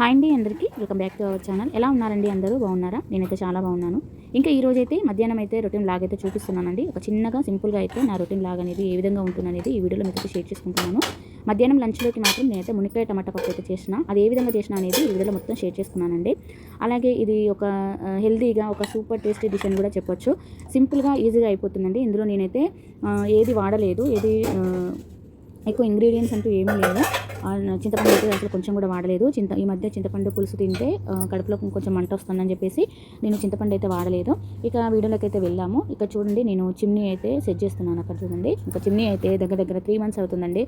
Hi అండి అందరికీ. Welcome back to our channel. ఎలా ఉన్నారండి అందరూ? బాగున్నారా? నేనైతే చాలా బాగున్నాను. ఇంకా ఈ రోజైతే మధ్యాహ్నం అయితే రొటీన్ లాగ్ అయితే చూపిస్తున్నానండి. ఒక చిన్నగా సింపుల్గా అయితే నా రొటీన్ లాగ్ అనేది ఏ విధంగా ఉంటుందనేది ఈ వీడియోలో మీకు షేర్ చేసుకుంటున్నాను. మధ్యాహ్నం లంచ్లోకి మాత్రం నేనైతే మునికాయ టమాటా పప్పు అయితే చేసిన. అది ఏ విధంగా చేసిన అనేది ఈ వీడియోలో మొత్తం షేర్ చేసుకున్నానండి. అలాగే ఇది ఒక హెల్దీగా హెల్తీగా ఒక సూపర్ టేస్టీ డిష్ అని కూడా చెప్పొచ్చు. సింపుల్గా ఈజీగా అయిపోతుందండి. ఇందులో నేనైతే ఏది వాడలేదు. ఏది ఎక్కువ ఇంగ్రీడియంట్స్ అంటూ ఏమీ లేదు చింతపండు అయితే అసలు కొంచెం కూడా వాడలేదు. చింత ఈ మధ్య చింతపండు పులుసు తింటే కడుపులో కొంచెం మంట వస్తుందని చెప్పేసి నేను చింతపండు అయితే వాడలేదు. ఇక వీడియోలోకి అయితే వెళ్ళాము. ఇక్కడ చూడండి నేను చిమ్నీ అయితే సెట్ చేస్తున్నాను అక్కడ చూడండి. ఇంకా చిమ్నీ అయితే దగ్గర దగ్గర త్రీ మంత్స్ అవుతుందండి.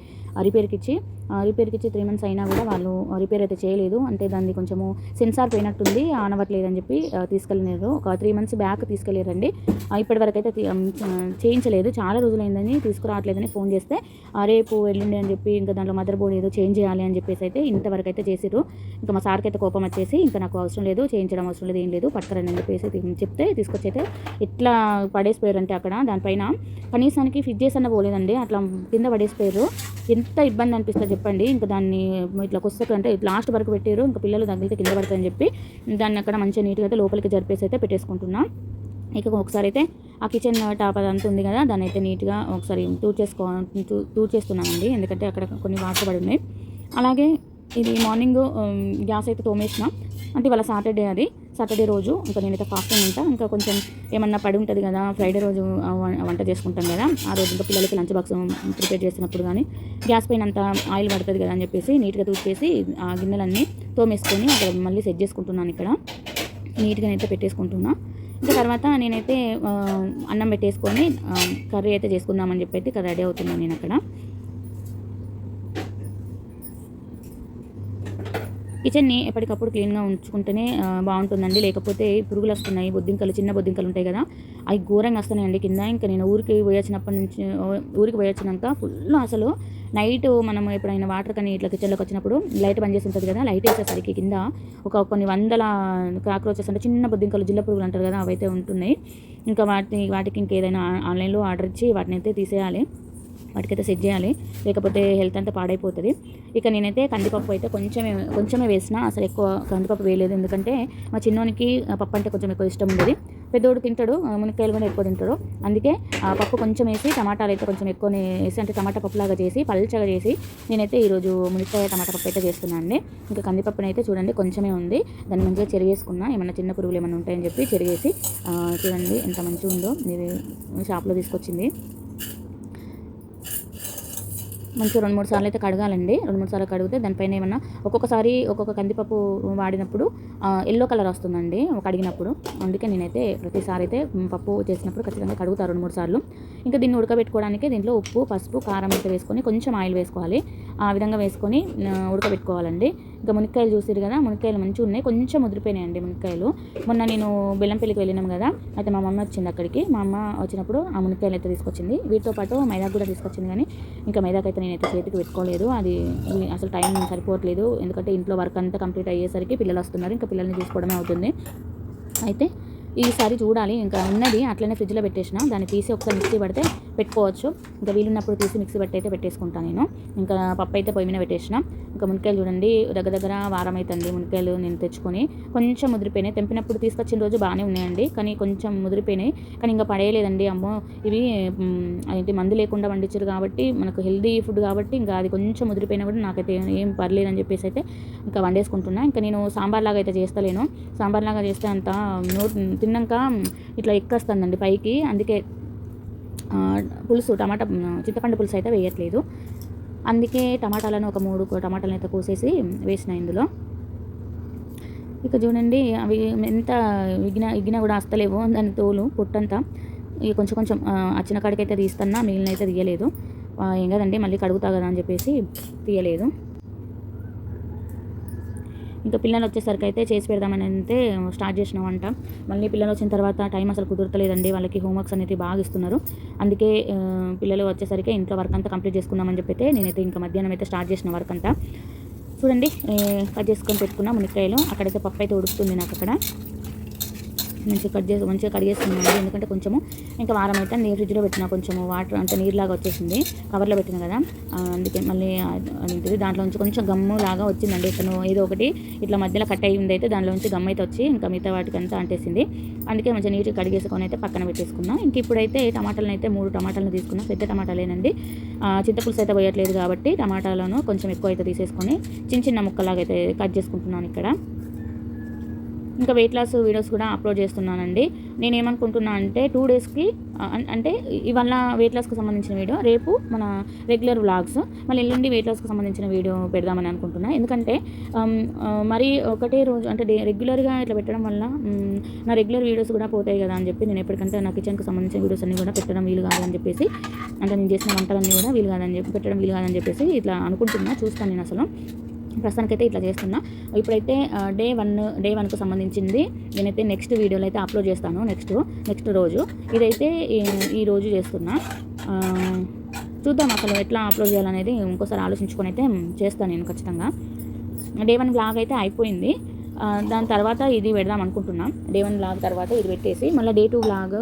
రిపేర్కి ఇచ్చి ఆ రిపేర్కి ఇచ్చి త్రీ మంత్స్ అయినా కూడా వాళ్ళు రిపేర్ అయితే చేయలేదు. అంటే దాన్ని కొంచెము సెన్సార్ పోయినట్టుంది ఆన్ అవ్వట్లేదు అని చెప్పి తీసుకెళ్ళలేరు ఒక త్రీ మంత్స్ బ్యాక్ తీసుకెళ్ళారండి ఆ, ఇప్పటి వరకు అయితే చేయించలేదు. చాలా రోజులైందని తీసుకురావట్లేదని ఫోన్ చేస్తే ఆ, రేపు వెళ్ళండి అని చెప్పి ఇంకా దాంట్లో మదర్ బోర్డ్ ఏదో చేంజ్ చేయాలి అని చెప్పేసి అయితే ఇంతవరకు అయితే చేసారు ఇంకా మా సార్కి అయితే కోపం వచ్చేసి ఇంకా నాకు అవసరం లేదు చేయించడం అవసరం లేదు ఏం లేదు పట్టరని అని చెప్పేసి చెప్తే తీసుకొచ్చి అయితే ఎట్లా పడేసిపోయారంటే అక్కడ దానిపైన కనీసానికి ఫిట్ చేసి పోలేదండి. అట్లా కింద పడేసిపోయారు. ఎంత ఇబ్బంది అనిపిస్తుంది చెప్పండి. ఇంకా దాన్ని ఇట్లా కొస్తకు అంటే లాస్ట్ వరకు పెట్టారు ఇంకా పిల్లలు తగిలితే కింద పడతారని చెప్పి దాన్ని అక్కడ మంచిగా నీట్గా అయితే లోపలికి జరిపేసి అయితే పెట్టేసుకుంటున్నాను ఇక ఒకసారి అయితే ఆ కిచెన్ టాప్ అదంతా ఉంది కదా దాన్ని అయితే నీట్గా ఒకసారి టూర్ చేసుకో టూ- టూర్ ఎందుకంటే అక్కడ కొన్ని వాటర్ పడి ఉన్నాయి. అలాగే ఇది మార్నింగ్ గ్యాస్ అయితే తోమేసిన. అంటే ఇవాళ సాటర్డే అది. సాటర్డే రోజు ఇంకా నేనైతే ఫాస్టింగ్ ఉంటా. ఇంకా కొంచెం ఏమన్నా పడి ఉంటుంది కదా ఫ్రైడే రోజు వంట చేసుకుంటాం కదా ఆ రోజు ఇంకా పిల్లలకి లంచ్ బాక్స్ ప్రిపేర్ చేసినప్పుడు కానీ గ్యాస్ పైన అంత ఆయిల్ పడుతుంది కదా అని చెప్పేసి నీట్గా తూచేసి ఆ గిన్నెలన్నీ తోమేసుకొని అక్కడ మళ్ళీ సెట్ చేసుకుంటున్నాను ఇక్కడ. నీట్గా అయితే పెట్టేసుకుంటున్నాను ఇంకా తర్వాత నేనైతే అన్నం పెట్టేసుకొని కర్రీ అయితే చేసుకుందామని చెప్పి అయితే ఇక్కడ రెడీ అవుతున్నాను నేను అక్కడ కిచెన్ని ఎప్పటికప్పుడు క్లీన్గా ఉంచుకుంటేనే బాగుంటుందండి. లేకపోతే పురుగులు వస్తున్నాయి బొద్దింకలు చిన్న బొద్దింకలు ఉంటాయి కదా అవి ఘోరంగా వస్తున్నాయండి కింద. ఇంకా నేను ఊరికి పోయొచ్చినప్పటి నుంచి ఊరికి పోయొచ్చినాక ఫుల్ అసలు నైట్ మనం ఎప్పుడైనా వాటర్ కానీ ఇట్లా కిచెన్లోకి వచ్చినప్పుడు లైట్ బంద్ చేసి ఉంటుంది కదా లైట్ వేసేసరికి కింద ఒక కొన్ని వందల కాక్రోచెస్ అంటే చిన్న బొద్దింకలు జిల్ల పురుగులు అంటారు కదా అవైతే ఉంటున్నాయి. ఇంకా వాటిని వాటికి ఇంకేదైనా ఆన్లైన్లో ఆర్డర్ ఇచ్చి వాటిని అయితే తీసేయాలి. వాటికైతే సెట్ చేయాలి. లేకపోతే హెల్త్ అంతా పాడైపోతుంది. ఇక నేనైతే కందిపప్పు అయితే కొంచెమే కొంచెమే వేసిన అసలు ఎక్కువ కందిపప్పు వేయలేదు. ఎందుకంటే మా చిన్నోనికి పప్పు అంటే కొంచెం ఎక్కువ ఇష్టం ఉండేది. పెద్దోడు తింటాడు మునక్కాయలు కూడా ఎక్కువ తింటాడు. అందుకే ఆ పప్పు కొంచెం వేసి టమాటాలు అయితే కొంచెం ఎక్కువ వేసి అంటే టమాటా పప్పులాగా చేసి పల్చగా చేసి నేనైతే ఈరోజు మునక్కాయ టమాటా పప్పు అయితే చేస్తున్నాను అండి ఇంకా కందిపప్పుని అయితే చూడండి కొంచెమే ఉంది. దాన్ని మంచిగా చెరిగేసుకున్నా ఏమైనా చిన్న పురుగులు ఏమైనా ఉంటాయని చెప్పి చెరిగేసి చూడండి ఎంత మంచిగా ఉందో ఇది షాప్లో తీసుకొచ్చింది. మంచిగా రెండు మూడు సార్లు అయితే కడగాలండి. రెండు మూడు సార్లు కడిగితే దానిపైన ఏమన్నా ఒక్కొక్కసారి ఒక్కొక్క కందిపప్పు వాడినప్పుడు ఎల్లో కలర్ వస్తుందండి కడిగినప్పుడు. అందుకే నేనైతే ప్రతిసారి అయితే పప్పు చేసినప్పుడు ఖచ్చితంగా కడుగుతాను రెండు మూడు సార్లు. ఇంకా దీన్ని ఉడకబెట్టుకోవడానికి దీంట్లో ఉప్పు పసుపు కారం అయితే వేసుకొని కొంచెం ఆయిల్ వేసుకోవాలి. ఆ విధంగా వేసుకొని ఉడకబెట్టుకోవాలండి. ఇంకా మునక్కాయలు చూసారు కదా మునక్కాయలు మంచిగా ఉన్నాయి. కొంచెం ముదిరిపోయినాయండి మునక్కాయలు. మొన్న నేను బెల్లంపల్లికి వెళ్ళినాం కదా అయితే మా మమ్మీ వచ్చింది అక్కడికి. మా అమ్మ వచ్చినప్పుడు ఆ మునక్కాయలు అయితే తీసుకొచ్చింది. వీటితో పాటు మైదాకు కూడా తీసుకొచ్చింది కానీ ఇంకా మైదాకు అయితే నేనైతే చేతికి పెట్టుకోలేదు. అది అసలు టైం సరిపోవట్లేదు. ఎందుకంటే ఇంట్లో వర్క్ అంతా కంప్లీట్ అయ్యేసరికి పిల్లలు వస్తున్నారు. ఇంకా పిల్లల్ని తీసుకోవడమే అవుతుంది. అయితే ఈసారి చూడాలి. ఇంకా ఉన్నది అట్లనే ఫ్రిడ్జ్లో పెట్టేసిన. దాన్ని తీసి ఒకసారి మిక్సీ పడితే పెట్టుకోవచ్చు. ఇంకా వీలున్నప్పుడు తీసి మిక్సీ పట్టి అయితే పెట్టేసుకుంటాను నేను. ఇంకా పప్పు అయితే పొయ్యి మీద పెట్టేసిన. ఇంకా మునక్కాయలు చూడండి. దగ్గర దగ్గర వారం అవుతుంది మునక్కాయలు నేను తెచ్చుకొని కొంచెం ముదిరిపోయినాయి. తెంపినప్పుడు తీసుకొచ్చిన రోజు బాగానే ఉన్నాయండి. కానీ కొంచెం ముదిరిపోయినాయి. కానీ ఇంకా పడేయలేదండి. అమ్మో! ఇవి ఏంటి మందు లేకుండా పండించారు కాబట్టి మనకు హెల్దీ ఫుడ్ కాబట్టి ఇంకా అది కొంచెం ముదిరిపోయినా కూడా నాకైతే ఏం పర్లేదని చెప్పేసి అయితే ఇంకా వండేసుకుంటున్నా. ఇంకా నేను సాంబార్ లాగా అయితే చేస్తలేను. సాంబార్ లాగా చేస్తే అంత నోట్ తిన్నాక ఇట్లా ఎక్కేస్తుందండి పైకి. అందుకే పులుసు టమాటా చింతపండు పులుసు అయితే వేయట్లేదు. అందుకే టమాటాలను ఒక మూడు టమాటాలను అయితే కోసేసి వేసిన ఇందులో. ఇక చూడండి అవి ఎంత ఇగిన ఇగిన కూడా అస్తలేవు. దాని తోలు పొట్టంతా ఇక కొంచెం కొంచెం ఆ, వచ్చిన కాడికైతే తీస్తున్నా మిగిలిన అయితే తీయలేదు. ఏం కదండి మళ్ళీ కడుగుతా కదా అని చెప్పేసి తీయలేదు. ఇంకా పిల్లలు వచ్చేసరికి అయితే చేసి పెడదామని అయితే స్టార్ట్ చేసిన వంట మళ్ళీ పిల్లలు వచ్చిన తర్వాత టైం అసలు కుదరతలేదండి వాళ్ళకి హోంవర్క్స్ అనేది బాగా ఇస్తున్నారు. అందుకే పిల్లలు వచ్చేసరికి ఇంట్లో వర్క్ అంతా కంప్లీట్ చేసుకుందామని చెప్పి నేనైతే ఇంకా మధ్యాహ్నం అయితే స్టార్ట్ చేసిన వర్క్ అంతా. చూడండి కట్ చేసుకొని పెట్టుకున్న మునిక్కాయలు. అక్కడైతే పప్పు అయితే ఉడుకుతుంది నాకు అక్కడ. మంచిగా కట్ చేసి మంచిగా కడిగేసుకున్నాను ఎందుకంటే కొంచెము ఇంకా వారం అయితే నేను ఫ్రిడ్జ్లో పెట్టిన కొంచెము వాటర్ అంటే నీరులాగా వచ్చేసింది. కవర్లో పెట్టిన కదా. అందుకే మళ్ళీ దాంట్లో నుంచి కొంచెం గమ్ము లాగా వచ్చిందండి. ఇతను ఏదో ఒకటి ఇట్లా మధ్యలో కట్ అయ్యింది అయితే దాంట్లో నుంచి గమ్ అయితే వచ్చి ఇంకా మిగతా వాటికి అంతా అంటేసింది. అందుకే మంచిగా నీట్గా కడిగేసుకొని అయితే పక్కన పెట్టేసుకున్నాం. ఇంక ఇప్పుడైతే టమాటాలను అయితే మూడు టమాటాలను తీసుకున్నాం. పెద్ద టమాటాలేనండి. చింతపులుసు అయితే పోయట్లేదు కాబట్టి టమాటాలను కొంచెం ఎక్కువ అయితే తీసేసుకొని చిన్న చిన్న ముక్కలాగా అయితే కట్ చేసుకుంటున్నాను ఇక్కడ. ఇంకా వెయిట్ లాస్ వీడియోస్ కూడా అప్లోడ్ చేస్తున్నానండి. నేను ఏమనుకుంటున్నా అంటే టూ డేస్కి అంటే ఇవాళ వెయిట్ లాస్కి సంబంధించిన వీడియో రేపు మన రెగ్యులర్ వ్లాగ్స్ మళ్ళీ ఎల్లుండి వెయిట్ లాస్కి సంబంధించిన వీడియో పెడదామని అనుకుంటున్నా. ఎందుకంటే మరి ఒకటే రోజు అంటే డే రెగ్యులర్గా ఇట్లా పెట్టడం వల్ల నా రెగ్యులర్ వీడియోస్ కూడా పోతాయి కదా అని చెప్పి నేను ఎప్పటికంటే నా కిచెన్కి సంబంధించిన వీడియోస్ అన్ని కూడా పెట్టడం వీలు కాదని చెప్పేసి అంటే నేను చేసిన వంటలన్నీ కూడా వీలు కాదని చెప్పి పెట్టడం వీలు కాదని చెప్పేసి ఇట్లా అనుకుంటున్నా చూస్తాను నేను అసలు. ప్రస్తుతానికైతే ఇట్లా చేస్తున్నా. ఇప్పుడైతే డే వన్ డే వన్కు సంబంధించింది. నేనైతే నెక్స్ట్ వీడియోలో అయితే అప్లోడ్ చేస్తాను నెక్స్ట్ నెక్స్ట్ రోజు. ఇదైతే ఈ- ఈ రోజు చేస్తున్నా. చూద్దాం అసలు ఎట్లా అప్లోడ్ చేయాలనేది ఇంకోసారి ఆలోచించుకొని అయితే చేస్తాను నేను ఖచ్చితంగా. డే వన్ బ్లాగ్ అయితే అయిపోయింది. దాని తర్వాత ఇది పెడదాం అనుకుంటున్నాం. డే వన్ బ్లాగ్ తర్వాత ఇది పెట్టేసి మళ్ళీ డే టూ బ్లాగ్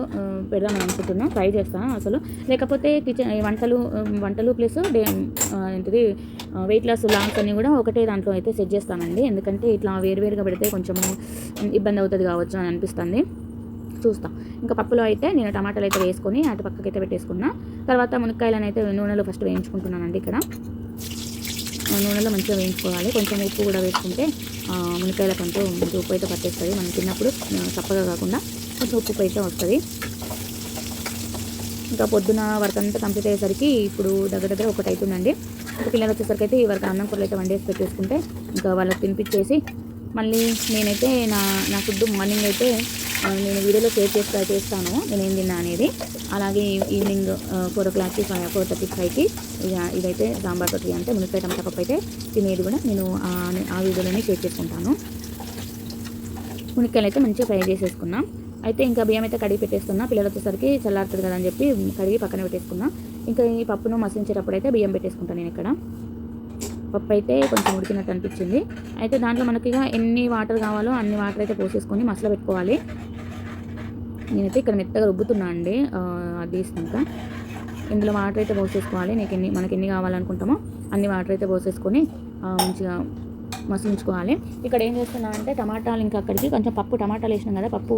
పెడదాం అనుకుంటున్నాం. ట్రై చేస్తాను అసలు. లేకపోతే కిచెన్ వంటలు వంటలు ప్లస్ డే ఏంటిది వెయిట్ లాస్ లాంగ్స్ అన్నీ కూడా ఒకటే దాంట్లో అయితే సెట్ చేస్తానండి. ఎందుకంటే ఇట్లా వేరువేరుగా పెడితే కొంచెము ఇబ్బంది అవుతుంది కావచ్చు అని అనిపిస్తుంది. చూస్తాం. ఇంకా పప్పులో అయితే నేను టమాటాలు అయితే వేసుకొని అటు పక్కకి అయితే పెట్టేసుకున్నా. తర్వాత మునక్కాయలను అయితే నూనెలో ఫస్ట్ వేయించుకుంటున్నానండి ఇక్కడ. నూనెలో మంచిగా వేయించుకోవాలి. కొంచెం ఉప్పు కూడా వేసుకుంటే మునక్కాయల మునక్కాయలకంటూ మంచి ఉప్పు అయితే పట్టేస్తుంది. మనం తిన్నప్పుడు చప్పగా కాకుండా కొంచెం ఉప్పు అయితే వస్తుంది. ఇంకా పొద్దున వర్క్ అంతా కంప్లీట్ అయ్యేసరికి ఇప్పుడు దగ్గర దగ్గర ఒకటి అవుతుందండి. పిల్లలు వచ్చేసరికి అయితే ఈ వరకు అన్నం కూరలు అయితే వండేసి పెట్టేసుకుంటే ఇంకా వాళ్ళకి తినిపించేసి మళ్ళీ నేనైతే నా నా ఫుడ్ మార్నింగ్ అయితే నేను వీడియోలో షేర్ చేసి ట్రై చేస్తాను నేను ఏం తిన్నా అనేది. అలాగే ఈవినింగ్ ఫోర్ ఓ క్లాక్కి ఫైవ్ ఫోర్ థర్టీ ఫైవ్కి ఇక ఇదైతే సాంబార్ పట్టి అంటే మునక్కాయ టమాటా పప్పు అయితే తినేది కూడా నేను ఆ- వీడియోలోనే షేర్ చేసుకుంటాను. మునిక్కాయలు అయితే మంచిగా ఫ్రై చేసేసుకున్నాం. అయితే ఇంకా బియ్యం అయితే కడిగి పెట్టేస్తున్నా పిల్లలు వచ్చేసరికి చల్లారుతుంది కదా అని చెప్పి కడిగి పక్కన పెట్టేసుకున్నా. ఇంకా ఈ పప్పును మసించేటప్పుడు అయితే బియ్యం పెట్టేసుకుంటాను నేను ఇక్కడ. పప్పు అయితే కొంచెం ఉడికినట్టు అనిపించింది. అయితే దాంట్లో మనకి ఎన్ని వాటర్ కావాలో అన్ని వాటర్ అయితే పోసేసుకొని మసలు పెట్టుకోవాలి. నేనైతే ఇక్కడ మెత్తగా రుబ్బుతున్నా అండి. అది తీసినాక. ఇందులో వాటర్ అయితే పోసేసుకోవాలి. నీకు ఎన్ని మనకి ఎన్ని కావాలనుకుంటామో అన్ని వాటర్ అయితే పోసేసుకొని మంచిగా మసించుకోవాలి ఇక్కడ ఏం చేస్తున్నా అంటే టమాటాలు ఇంకా అక్కడికి కొంచెం పప్పు టమాటాలు వేసినాం కదా పప్పు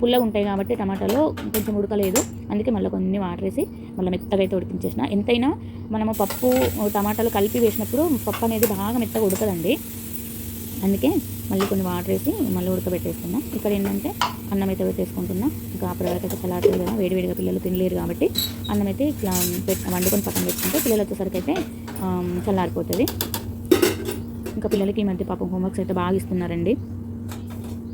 పుల్లగా ఉంటాయి కాబట్టి టమాటాలో కొంచెం ఉడకలేదు. అందుకే మళ్ళీ కొన్ని వాటర్ వేసి మళ్ళీ మెత్తగా అయితే ఉడికించేసిన. ఎంతైనా మనము పప్పు టమాటాలు కలిపి వేసినప్పుడు పప్పు అనేది బాగా మెత్తగా ఉడకదండి. అందుకే మళ్ళీ కొన్ని వాటర్ వేసి మళ్ళీ ఉడకబెట్టేస్తున్నా. ఇక్కడ ఏంటంటే అన్నం అయితే పెట్టేసుకుంటున్నా. ఇంకా అప్పటివరకు అయితే చల్లారుతుంది కదా వేడివేడిగా పిల్లలు తినలేరు కాబట్టి అన్నం అయితే ఇట్లా పెట్ వండుకొని పక్కన పెట్టుకుంటే పిల్లలు వచ్చేసరికి అయితే చల్లారిపోతుంది. ఇంకా పిల్లలకి ఈ మధ్య పాపం హోంవర్క్స్ అయితే బాగా ఇస్తున్నారండి.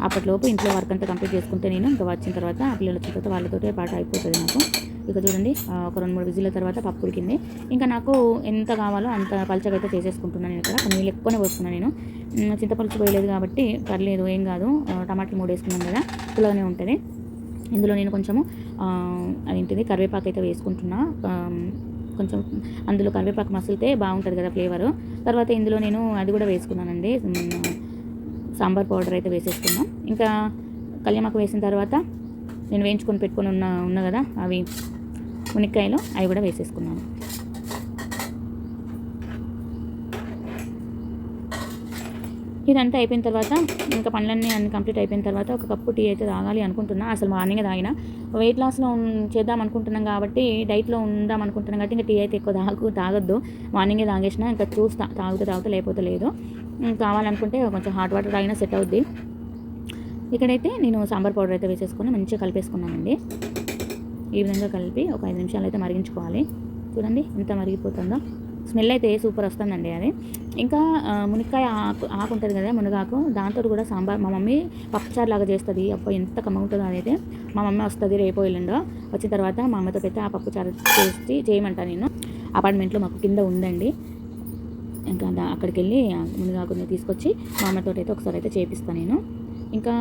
అప్పటిలోపు ఇంట్లో వర్క్ అంతా కంప్లీట్ చేసుకుంటే నేను ఇంకా వచ్చిన తర్వాత ఆ పిల్లలు వచ్చిన తర్వాత వాళ్ళతోటే పాట అయిపోతుంది నాకు. ఇక చూడండి ఒక రెండు మూడు విజిల్ల తర్వాత పప్పు ఉడికింది ఇంకా నాకు ఎంత కావాలో అంత పలచగా అయితే చేసేసుకుంటున్నాను నేను ఇక్కడ. నీళ్ళు ఎక్కువనే పోస్తున్నాను నేను. చింతపలుచు పోయలేదు కాబట్టి పర్లేదు ఏం కాదు. టమాటాలు మూడు వేసుకున్నాను కదా పుల్లగానే ఉంటుంది. ఇందులో నేను కొంచెము ఆ, అదేంటిది కరివేపాకు అయితే వేసుకుంటున్నా. కొంచెం అందులో కరివేపాకు మసిలితే బాగుంటుంది కదా ఫ్లేవర్. తర్వాత ఇందులో నేను అది కూడా వేసుకున్నానండి. సాంబార్ పౌడర్ అయితే వేసేసుకున్నాం. ఇంకా కళ్యామాకు వేసిన తర్వాత నేను వేయించుకొని పెట్టుకొని ఉన్న ఉన్న కదా అవి మునిక్కాయలు అవి కూడా వేసేసుకున్నాను. ఇదంతా అయిపోయిన తర్వాత ఇంకా పనులన్నీ అన్ని కంప్లీట్ అయిపోయిన తర్వాత ఒక కప్పు టీ అయితే తాగాలి అనుకుంటున్నా. అసలు మార్నింగ్ తాగిన. వెయిట్ లాస్లో చేద్దాం అనుకుంటున్నాం కాబట్టి డైట్లో ఉందాం అనుకుంటున్నాం కాబట్టి ఇంకా టీ అయితే ఎక్కువ తాగు తాగొద్దు. మార్నింగే తాగేసిన ఇంకా చూస్తా. తాగుతూ తాగుతూ లేకపోతే లేదు. కావాలనుకుంటే కొంచెం హాట్ వాటర్ తాగినా సెట్ అవుద్ది. ఇక్కడైతే నేను సాంబార్ పౌడర్ అయితే వేసేసుకొని మంచిగా కలిపేసుకున్నానండి. ఈ విధంగా కలిపి ఒక ఐదు నిమిషాలు అయితే మరిగించుకోవాలి. చూడండి ఎంత మరిగిపోతుందో. స్మెల్ అయితే సూపర్ వస్తుందండి అది. ఇంకా మునక్కాయ ఆకు ఆకు ఉంటుంది కదా మునగాకు దాంతో కూడా సాంబార్ మా మమ్మీ పప్పుచారు లాగా చేస్తుంది. అబ్బా ఎంత కమ్ముంటుందో అదైతే. మా మమ్మీ వస్తుంది రేపు ఎల్లుండో. వచ్చిన తర్వాత మా అమ్మతో అయితే ఆ పప్పుచారు చేసి చేయమంటా నేను. అపార్ట్మెంట్లో మాకు కింద ఉందండి. ఇంకా దా- అక్కడికి వెళ్ళి మునగాకుని తీసుకొచ్చి మా అమ్మతో అయితే ఒకసారి అయితే చేపిస్తాను నేను. ఇంకా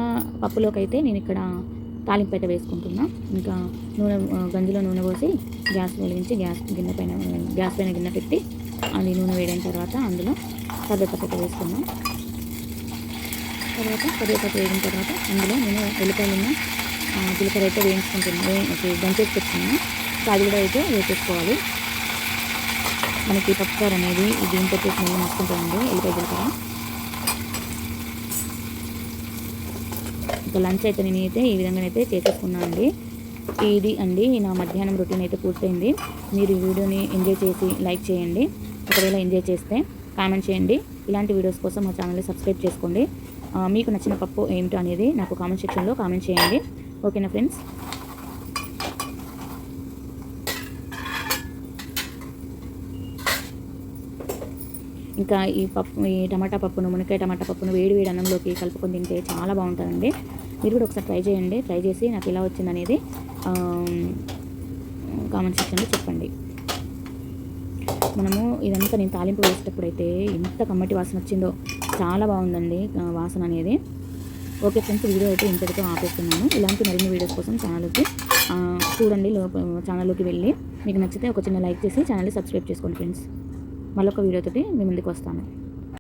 పప్పులోకి అయితే నేను ఇక్కడ తాలింపు వేసుకుంటున్నా. ఇంకా నూనె గంజిలో నూనె పోసి గ్యాస్ వెలిగించి గ్యాస్ గిన్నె పైన గ్యాస్ పైన గిన్నె పెట్టి అది నూనె వేడైన తర్వాత అందులో కరివేపాకు వేసుకున్నాం తర్వాత కరివేపాకు వేగిన తర్వాత అందులో నేను ఎల్లిపాయలున్న ఆ, జీలకర్ర అయితే వేయించుకుంటున్నాను దంచేసి పెట్టుకున్నాను అది కూడా అయితే వేసేసుకోవాలి. మనకి పప్పుచారు అనేది దీంతో స్మెల్ మస్తు ఎల్లిపాయ జీలకర్ర. ఇంకా లంచ్ అయితే నేనైతే ఈ విధంగా అయితే చేసేసుకున్నాను అండి ఇది అండి నా మధ్యాహ్నం రొటీన్ అయితే పూర్తయింది. మీరు ఈ వీడియోని ఎంజాయ్ చేసి లైక్ చేయండి. ఒకవేళ ఎంజాయ్ చేస్తే కామెంట్ చేయండి. ఇలాంటి వీడియోస్ కోసం మా ఛానల్ని సబ్స్క్రైబ్ చేసుకోండి. మీకు నచ్చిన పప్పు ఏమిటో అనేది నాకు కామెంట్ సెక్షన్లో కామెంట్ చేయండి. ఓకేనా ఫ్రెండ్స్? ఇంకా ఈ పప్పు ఈ టమాటా పప్పును మునక్కాయ టమాటా పప్పును వేడి వేడి అన్నంలోకి కలుపుకొని తింటే చాలా బాగుంటుందండి. మీరు కూడా ఒకసారి ట్రై చేయండి. ట్రై చేసి నాకు ఎలా వచ్చిందనేది కామెంట్ సెక్షన్లో చెప్పండి. మనము ఇదంతా నేను తాలింపు వేసేటప్పుడు అయితే ఎంత కమ్మటి వాసన వచ్చిందో చాలా బాగుందండి వాసన అనేది. ఓకే ఫ్రెండ్స్ వీడియో అయితే ఇంతటితో ఆపేస్తున్నాను. ఇలాంటి మరిన్ని వీడియోస్ కోసం ఛానల్కి చూడండి లో- ఛానల్లోకి వెళ్ళి. మీకు నచ్చితే ఒక చిన్న లైక్ చేసి ఛానల్ని సబ్స్క్రైబ్ చేసుకోండి ఫ్రెండ్స్. మళ్ళొక వీడియోతోటి మీ ముందుకు వస్తాను